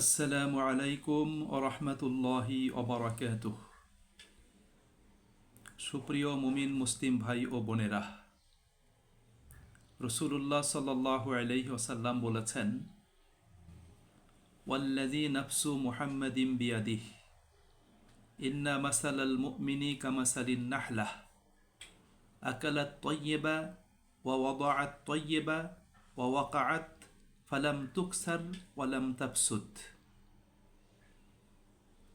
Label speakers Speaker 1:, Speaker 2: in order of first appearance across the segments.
Speaker 1: আসসালামু আলাইকুম ও রহমতুল্লাহি ওবরাকাতুহ সুপ্রিয় মুমিন, মুসলিম ভাই ও বোনেরা রসুল্লাহ সাল্লাহু আলাইহি ওসাল্লাম বলেছেন ওয়াল্লাদি নফসু মুহাম্মদিম বিয়াদিহ, ইন্না মাসাল আল মুমিনি কামাসালিন নাহলাহ, আকালাত তৈয়বা ওয়া ওয়াদাআত তৈয়বা ওয়া ফালাম তুকসার ওয়ালাম তাপসুদ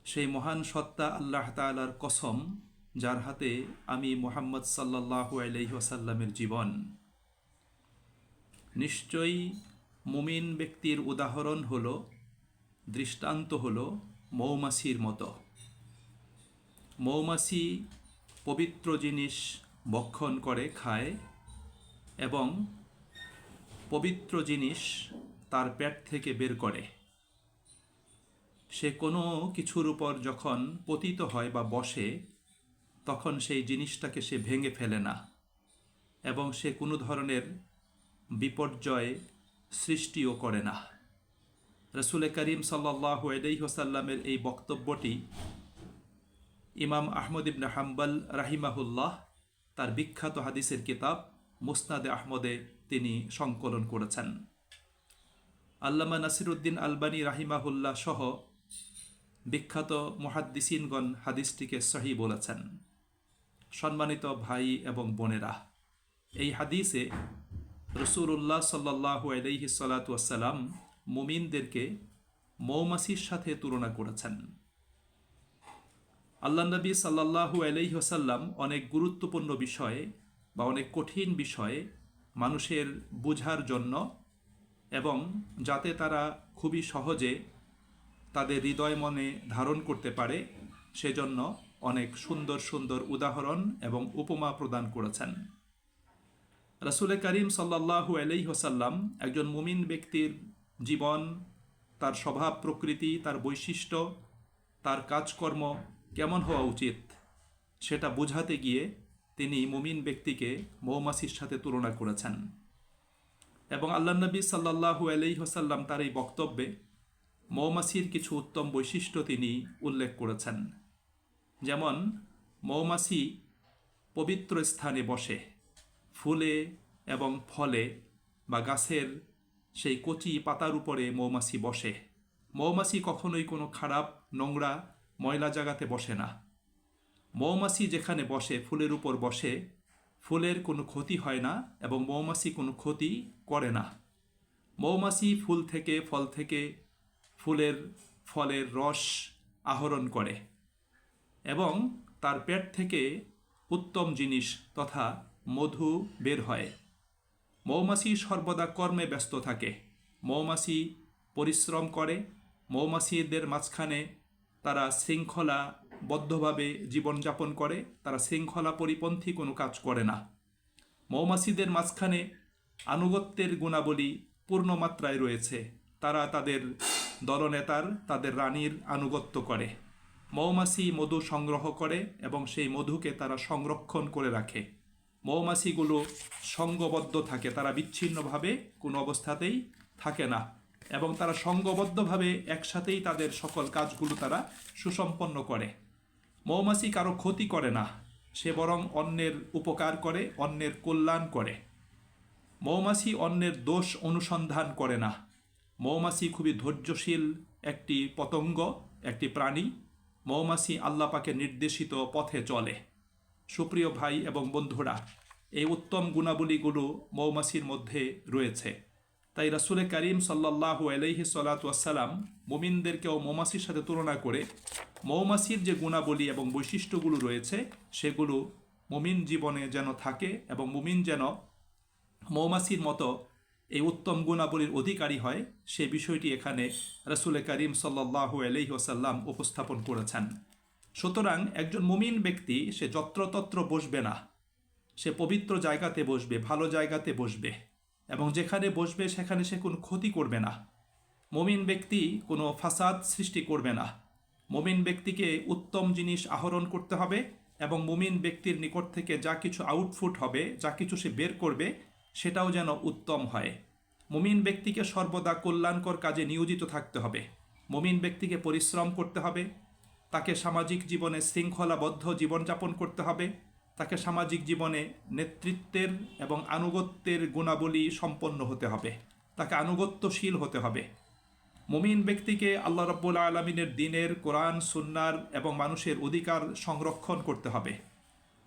Speaker 1: সেই মহান সত্তা আল্লাহ তালার কসম, যার হাতে আমি মোহাম্মদ সাল্লাহু আলহি ওয়াসাল্লামের জীবন। নিশ্চয়ই মুমিন ব্যক্তির উদাহরণ হল, দৃষ্টান্ত হল মৌমাছির মতো। মৌমাছি পবিত্র জিনিস বক্ষণ করে খায় এবং পবিত্র জিনিস তার পেট থেকে বের করে। সে কোনো কিছুর উপর যখন পতিত হয় বা বসে, তখন সেই জিনিসটাকে সে ভেঙে ফেলে না এবং সে কোনো ধরনের বিপর্যয় সৃষ্টিও করে না। রসুল করিম সাল্লাহ আলহিহসাল্লামের এই বক্তব্যটি ইমাম আহমদ ইবনে হাম্বাল রাহিমাহুল্লাহ তার বিখ্যাত হাদিসের কিতাব মুসনাদে আহমদে তিনি সংকলন করেছেন। আল্লামা নাসিরুদ্দিন আলবানী রাহিমাহুল্লাহ সহ বিখ্যাত মহাদ্দিসিনগণ হাদিসটিকে সহি বলেছেন। সম্মানিত ভাই এবং বোনেরা, এই হাদিসে রসুল্লাহ সাল্লাহ আলহি সালাতাম মুমিনদেরকে মৌমাছির সাথে তুলনা করেছেন। আল্লাহ নবী সাল্লাহু আলহিহসাল্লাম অনেক গুরুত্বপূর্ণ বিষয়ে বা অনেক কঠিন বিষয়ে মানুষের বোঝার জন্য এবং যাতে তারা খুবই সহজে তাদের হৃদয় মনে ধারণ করতে পারে, সেজন্য অনেক সুন্দর সুন্দর উদাহরণ এবং উপমা প্রদান করেছেন। রসুল করিম সাল্লাহু আলাই হোসাল্লাম একজন মুমিন ব্যক্তির জীবন, তার স্বভাব প্রকৃতি, তার বৈশিষ্ট্য, তার কাজকর্ম কেমন হওয়া উচিত সেটা বোঝাতে গিয়ে তিনি মুমিন ব্যক্তিকে মৌমাছির সাথে তুলনা করেছেন। এবং আল্লাহ নবী সাল্লাহু আলি হোসাল্লাম তার এই বক্তব্যে মৌমাছির কিছু উত্তম বৈশিষ্ট্য তিনি উল্লেখ করেছেন। যেমন, মৌমাছি পবিত্র স্থানে বসে, ফুলে এবং ফলে বা গাছের সেই কচি পাতার উপরে মৌমাছি বসে। মৌমাছি কখনোই কোনো খারাপ, নোংরা, ময়লা জায়গাতে বসে না। মৌমাছি যেখানে বসে, ফুলের উপর বসে, ফুলের কোনো ক্ষতি হয় না এবং মৌমাছি কোনো ক্ষতি করে না। মৌমাছি ফুল থেকে, ফল থেকে ফুলের ফলের রস আহরণ করে এবং তার পেট থেকে উত্তম জিনিস তথা মধু বের হয়। মৌমাছি সর্বদা কর্মে ব্যস্ত থাকে। মৌমাছি পরিশ্রম করে। মৌমাছিদের মাঝখানে তারা শৃঙ্খলাবদ্ধভাবে জীবনযাপন করে, তারা শৃঙ্খলা পরিপন্থী কোনো কাজ করে না। মৌমাছিদের মাঝখানে আনুগত্যের গুণাবলী পূর্ণ মাত্রায় রয়েছে। তারা তাদের দলনেতার, তাদের রানীর আনুগত্য করে। মৌমাছি মধু সংগ্রহ করে এবং সেই মধুকে তারা সংরক্ষণ করে রাখে। মৌমাছিগুলো সঙ্গবদ্ধ থাকে, তারা বিচ্ছিন্নভাবে কোনো অবস্থাতেই থাকে না এবং তারা সঙ্গবদ্ধভাবে একসাথেই তাদের সকল কাজগুলো তারা সুসম্পন্ন করে। মৌমাছি কারও ক্ষতি করে না, সে বরং অন্যের উপকার করে, অন্যের কল্যাণ করে। মৌমাছি অন্যের দোষ অনুসন্ধান করে না। মৌমাছি খুবই ধৈর্যশীল একটি পতঙ্গ, একটি প্রাণী। মৌমাছি আল্লাপাকে নির্দেশিত পথে চলে। সুপ্রিয় ভাই এবং বন্ধুরা, এই উত্তম গুণাবলীগুলো মৌমাছির মধ্যে রয়েছে। তাই রাসুলে করিম সাল্লাহু আলহি সাল্লাতাম মুমিনদেরকেও মৌমাছির সাথে তুলনা করে মৌমাছির যে গুণাবলী এবং বৈশিষ্ট্যগুলো রয়েছে, সেগুলো মুমিন জীবনে যেন থাকে এবং মুমিন যেন মৌমাছির মতো এই উত্তম গুণাবলীর অধিকারী হয়, সে বিষয়টি এখানে রসুল করিম সাল্লাহু আলহি ওসাল্লাম উপস্থাপন করেছেন। সুতরাং একজন মুমিন ব্যক্তি, সে যত্রতত্র বসবে না। সে পবিত্র জায়গাতে বসবে, ভালো জায়গাতে বসবে এবং যেখানে বসবে সেখানে সে কোনো ক্ষতি করবে না। মমিন ব্যক্তি কোনো ফাসাদ সৃষ্টি করবে না। মমিন ব্যক্তিকে উত্তম জিনিস আহরণ করতে হবে এবং মুমিন ব্যক্তির নিকট থেকে যা কিছু আউটফুট হবে, যা কিছু সে বের করবে, সেটাও যেন উত্তম হয়। মুমিন ব্যক্তিকে সর্বদা কল্যাণকর কাজে নিয়োজিত থাকতে হবে। মমিন ব্যক্তিকে পরিশ্রম করতে হবে। তাকে সামাজিক জীবনে শৃঙ্খলাবদ্ধ জীবনযাপন করতে হবে। তাকে সামাজিক জীবনে নেতৃত্বের এবং আনুগত্যের গুণাবলী সম্পন্ন হতে হবে। তাকে আনুগত্যশীল হতে হবে। মুমিন ব্যক্তিকে আল্লাহ রব্বুল আলমিনের দিনের কোরআন, সুন্নার এবং মানুষের অধিকার সংরক্ষণ করতে হবে।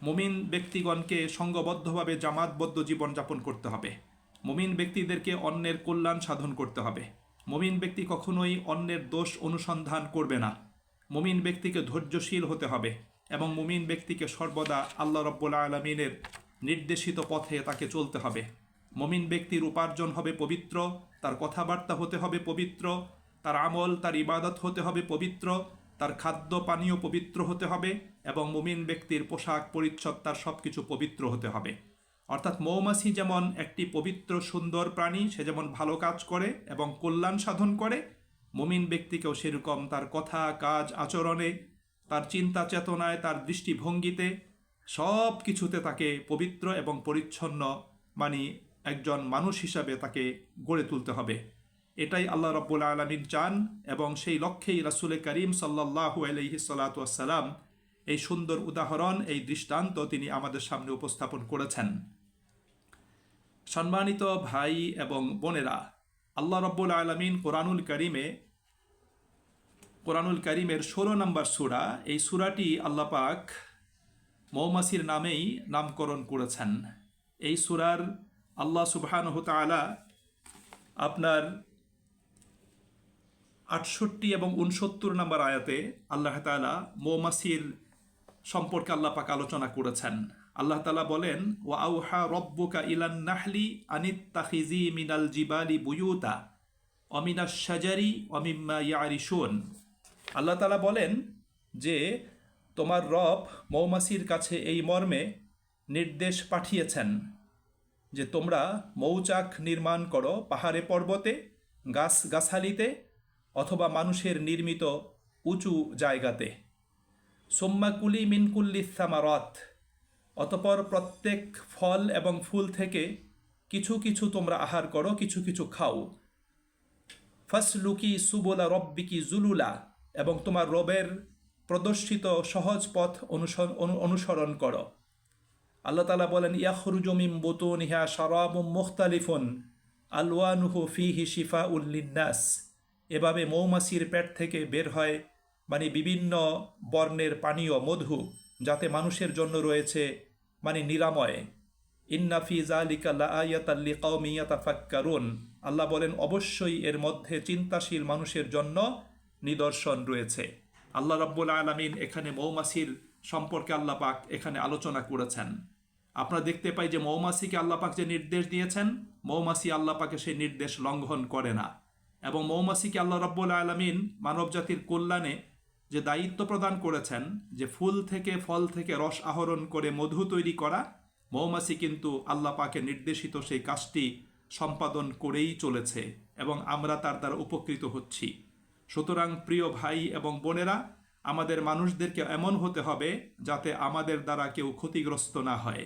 Speaker 1: মুমিন ব্যক্তিগণকে সঙ্গবদ্ধভাবে জামাতবদ্ধ জীবনযাপন করতে হবে। মুমিন ব্যক্তিদেরকে অন্যের কল্যাণ সাধন করতে হবে। মুমিন ব্যক্তি কখনোই অন্যের দোষ অনুসন্ধান করবে না। মুমিন ব্যক্তিকে ধৈর্যশীল হতে হবে এবং মুমিন ব্যক্তিকে সর্বদা আল্লাহ রব্বুল আলমিনের নির্দেশিত পথে তাকে চলতে হবে। মমিন ব্যক্তির উপার্জন হবে পবিত্র, তার কথাবার্তা হতে হবে পবিত্র, তার আমল, তার ইবাদত হতে হবে পবিত্র, তার খাদ্য পানীয় পবিত্র হতে হবে এবং মুমিন ব্যক্তির পোশাক পরিচ্ছদ, তার সব কিছু পবিত্র হতে হবে। অর্থাৎ মৌমাছি যেমন একটি পবিত্র, সুন্দর প্রাণী, সে যেমন ভালো কাজ করে এবং কল্যাণ সাধন করে, মুমিন ব্যক্তিকেও সেরকম তার কথা, কাজ, আচরণে, তার চিন্তা চেতনায়, তার দৃষ্টিভঙ্গিতে সব কিছুতে তাকে পবিত্র এবং পরিচ্ছন্ন মানে একজন মানুষ হিসাবে তাকে গড়ে তুলতে হবে। এটাই আল্লাহ রব্বুল আলমিন চান এবং সেই লক্ষ্যেই রাসুল করিম সাল্লাহ আলহি সাল্লাতাম এই সুন্দর উদাহরণ, এই দৃষ্টান্ত তিনি আমাদের সামনে উপস্থাপন করেছেন। সম্মানিত ভাই এবং বোনেরা, আল্লাহ রব্বুল আলমিন কোরআনুল করিমে, কোরআনুল করিমের ষোলো নম্বর সুরা, এই সুরাটি আল্লাহ পাক মৌমাসির নামেই নামকরণ করেছেন। এই সুরার আল্লাহ সুবহান তালা আপনার আটষট্টি এবং উনসত্তর নম্বর আয়াতে আল্লাহ তালা মৌমাসির সম্পর্কে আল্লাহ পাক আলোচনা করেছেন। আল্লাহ তালা বলেন ও আউহা রব্বুকা ইলান নাহলি আনিত তাহিজি মিনাল জিবালি বুয়ুতা অমিনা সাজারি অমিম্মা ইয়ারিসুন আল্লাহ তালা বলেন যে, তোমার রব মৌমাসির কাছে এই মর্মে নির্দেশ পাঠিয়েছেন। যে তোমরা মৌচাক নির্মাণ করো পাহাড়ে পর্বতে, গাছ গাছালিতে, অথবা মানুষের নির্মিত উঁচু জায়গাতে। সোম্মাকুলি মিনকুল্লি সামারত। অতপর প্রত্যেক ফল এবং ফুল থেকে কিছু কিছু তোমরা আহার করো, কিছু কিছু খাও। ফসলুকি সুবোলা রব্বিকি জুলুলা, এবং তোমার রবের প্রদর্শিত সহজ পথ অনুসরণ করো। আল্লাহ তালা বলেন ইয়াহরুজমিম বুতুন ইহা সরাবুম মুখতালিফুন, আলওয়ানুহু ফিহি শিফা উল্লিন্নাস এভাবে মৌমাছির পেট থেকে বের হয় মানে বিভিন্ন বর্ণের পানীয়, মধু, যাতে মানুষের জন্য রয়েছে মানে নিরাময়। ইন্নাফি জালিকা লাআয়াতাল্লি কওমিয়াতাফাক্কারুন আল্লাহ বলেন, অবশ্যই এর মধ্যে চিন্তাশীল মানুষের জন্য নিদর্শন রয়েছে। আল্লাহ রাব্বুল আলামিন এখানে মৌমাছির সম্পর্কে আল্লাহ পাক এখানে আলোচনা করেছেন। আপনারা দেখতে পাই যে মৌমাছিকে আল্লাহ পাক যে নির্দেশ দিয়েছেন, মৌমাছি আল্লাহ পাকে সেই নির্দেশ লঙ্ঘন করে না। এবং মৌমাছিকে আল্লাহ রব্বুল আলমিন মানবজাতির কল্যাণে যে দায়িত্ব প্রদান করেছেন, যে ফুল থেকে ফল থেকে রস আহরণ করে মধু তৈরি করা, মৌমাছি কিন্তু আল্লাহ পাকে নির্দেশিত সেই কাজটি সম্পাদন করেই চলেছে এবং আমরা তার দ্বারা উপকৃত হচ্ছি। সুতরাং প্রিয় ভাই এবং বোনেরা, আমাদের মানুষদেরকে এমন হতে হবে যাতে আমাদের দ্বারা কেউ ক্ষতিগ্রস্ত না হয়।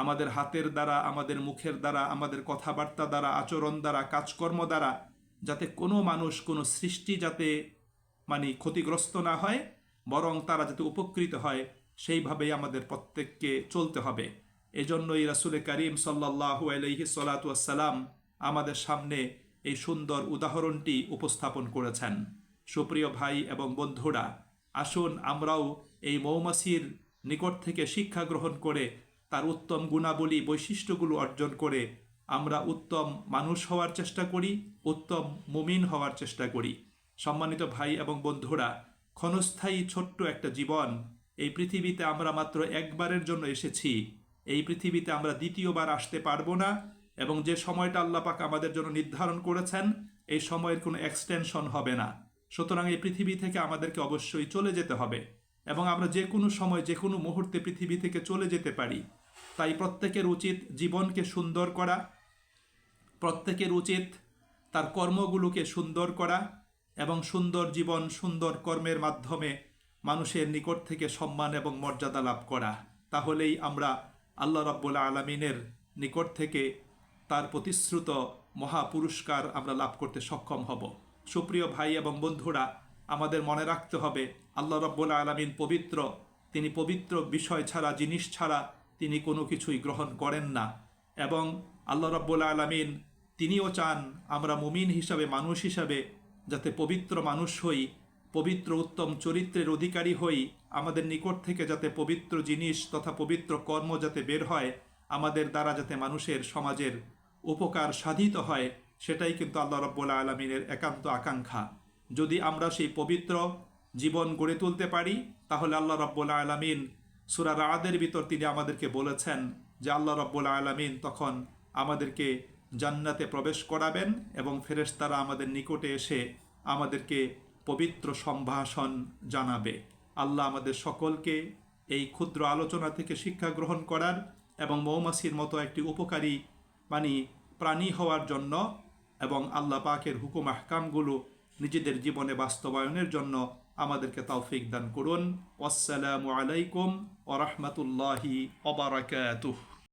Speaker 1: আমাদের হাতের দ্বারা, আমাদের মুখের দ্বারা, আমাদের কথাবার্তা দ্বারা, আচরণ দ্বারা, কাজকর্ম দ্বারা, যাতে কোনো মানুষ, কোনো সৃষ্টি যাতে মানে ক্ষতিগ্রস্ত না হয়, বরং তারা যাতে উপকৃত হয়, সেইভাবেই আমাদের প্রত্যেককে চলতে হবে। এজন্যই রাসুলে করিম সাল্লাহ আলহি সালাতাম আমাদের সামনে এই সুন্দর উদাহরণটি উপস্থাপন করেছেন। সুপ্রিয় ভাই এবং বন্ধুরা, আসুন আমরাও এই মৌমাছির নিকট থেকে শিক্ষা গ্রহণ করে তার উত্তম গুণাবলী বৈশিষ্ট্যগুলো অর্জন করে আমরা উত্তম মানুষ হওয়ার চেষ্টা করি, উত্তম মুমিন হওয়ার চেষ্টা করি। সম্মানিত ভাই এবং বন্ধুরা, ক্ষণস্থায়ী ছোট্ট একটা জীবন। এই পৃথিবীতে আমরা মাত্র একবারের জন্য এসেছি। এই পৃথিবীতে আমরা দ্বিতীয়বার আসতে পারব না এবং যে সময়টা আল্লাপাক আমাদের জন্য নির্ধারণ করেছেন, এই সময়ের কোনো এক্সটেনশন হবে না। সুতরাং এই পৃথিবী থেকে আমাদেরকে অবশ্যই চলে যেতে হবে। এবং আমরা যে কোনো সময়, যে কোনো মুহূর্তে পৃথিবী থেকে চলে যেতে পারি। তাই প্রত্যেকের উচিত জীবনকে সুন্দর করা, প্রত্যেকের উচিত তার কর্মগুলোকে সুন্দর করা এবং সুন্দর জীবন, সুন্দর কর্মের মাধ্যমে মানুষের নিকট থেকে সম্মান এবং মর্যাদা লাভ করা। তাহলেই আমরা আল্লাহ রাব্বুল আলমিনের নিকট থেকে তার প্রতিশ্রুত মহা পুরস্কার আমরা লাভ করতে সক্ষম হব। সুপ্রিয় ভাই এবং বন্ধুরা, আমাদের মনে রাখতে হবে আল্লাহ রব্বুল আলমিন পবিত্র, তিনি পবিত্র বিষয় ছাড়া, জিনিস ছাড়া তিনি কোনো কিছুই গ্রহণ করেন না। এবং আল্লাহ রব্বুল আলমিন তিনিও চান আমরা মুমিন হিসাবে, মানুষ হিসাবে যাতে পবিত্র মানুষ হই, পবিত্র উত্তম চরিত্রের অধিকারী হই, আমাদের নিকট থেকে যাতে পবিত্র জিনিস তথা পবিত্র কর্ম যাতে বের হয়, আমাদের দ্বারা যাতে মানুষের সমাজের উপকার সাধিত হয়, সেটাই কিন্তু আল্লাহ রব্বুল আলমিনের একান্ত আকাঙ্ক্ষা। যদি আমরা সেই পবিত্র জীবন গড়ে তুলতে পারি, তাহলে আল্লাহ রব্বুল আলমিন সুরা রাদের ভিতর তিনি আমাদেরকে বলেছেন যে আল্লাহ রব্বুল আলমিন তখন আমাদেরকে জান্নাতে প্রবেশ করাবেন এবং ফেরেশতারা আমাদের নিকটে এসে আমাদেরকে পবিত্র সম্ভাষণ জানাবে। আল্লাহ আমাদের সকলকে এই ক্ষুদ্র আলোচনা থেকে শিক্ষা গ্রহণ করার এবং মৌমাছির মতো একটি উপকারী মানে প্রাণী হওয়ার জন্য এবং আল্লাহ পাকের হুকুম আহকামগুলো নিজেদের জীবনে বাস্তবায়নের জন্য আমাদেরকে তৌফিক দান করুন। আসসালামু আলাইকুম ওরহমতুল্লাহি ওবরাকাতুহ